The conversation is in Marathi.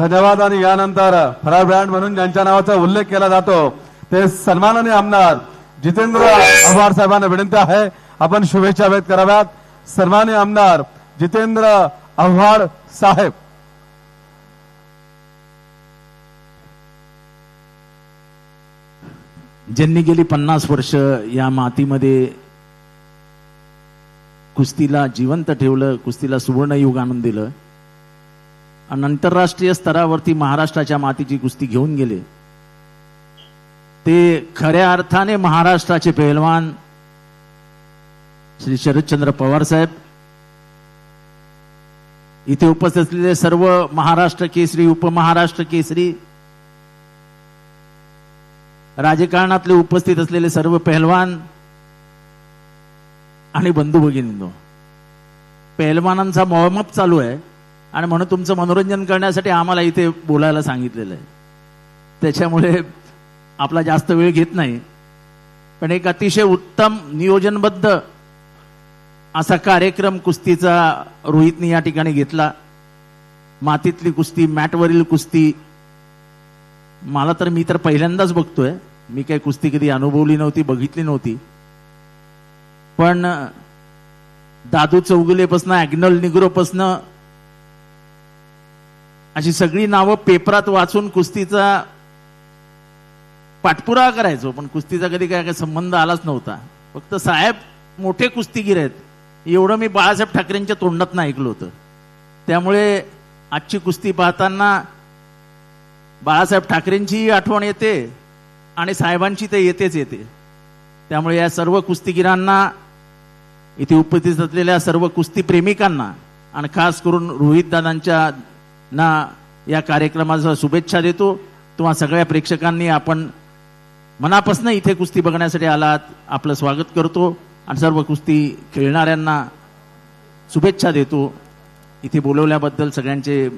धन्यवाद आणि यानंतर फरार ब्रँड म्हणून ज्यांच्या नावाचा उल्लेख केला जातो ते सन्माननीय आमदार जितेंद्र आव्हाड साहेबांना विनंती आहे. आपण शुभेच्छा व्यक्त कराव्यात. सन्माननीय आमदार जितेंद्र आव्हाड साहेब. ज्यांनी गेली पन्नास वर्ष या मातीमध्ये कुस्तीला जिवंत ठेवलं कुस्तीला सुवर्णयुग आणून दिलं आणि आंतरराष्ट्रीय स्तरावरती महाराष्ट्राच्या मातीची कुस्ती घेऊन गेले. ते खऱ्या अर्थाने महाराष्ट्राचे पेहलवान श्री शरदचंद्र पवार साहेब. इथे उपस्थित असलेले सर्व महाराष्ट्र केसरी उपमहाराष्ट्र केसरी. राजकारणातले उपस्थित असलेले सर्व पहलवान आणि बंधू भगिनींनो पहलवानांचा मॉर्मअप चालू आहे. आणि म्हणून तुमचं मनोरंजन करण्यासाठी आम्हाला इथे बोलायला सांगितलेलं आहे. त्याच्यामुळे आपला जास्त वेळ घेत नाही. पण एक अतिशय उत्तम नियोजनबद्ध असा कार्यक्रम कुस्तीचा रोहितने या ठिकाणी घेतला. मातीतली कुस्ती मॅटवरील कुस्ती. मला तर मी तर पहिल्यांदाच बघतोय. मी काही कुस्ती कधी अनुभवली नव्हती बघितली नव्हती. पण दादू चौगुलेपासनं अॅग्नल निग्रोपासनं अशी सगळी नावं पेपरात वाचून कुस्तीचा पाठपुरावा करायचो पण कुस्तीचा कधी काय काय संबंध आलाच नव्हता. फक्त साहेब मोठे कुस्तीगीर आहेत. एवढं मी बाळासाहेब ठाकरेंच्या तोंडात ऐकलं होतं. त्यामुळे आजची कुस्ती पाहताना बाळासाहेब ठाकरेंचीही आठवण येते आणि साहेबांची ते येतेच येते. त्यामुळे या सर्व कुस्तीगिरांना इथे उपस्थित असलेल्या सर्व कुस्ती प्रेमिकांना आणि खास करून रोहितदादांच्या ना या कार्यक्रमाचा शुभेच्छा देतो. तुम्हा सगळ्या प्रेक्षकांनी आपण मनापासून इथे कुस्ती बघण्यासाठी आलात आपलं स्वागत करतो आणि सर्व कुस्ती खेळणाऱ्यांना शुभेच्छा देतो. इथे बोलवल्याबद्दल सगळ्यांचे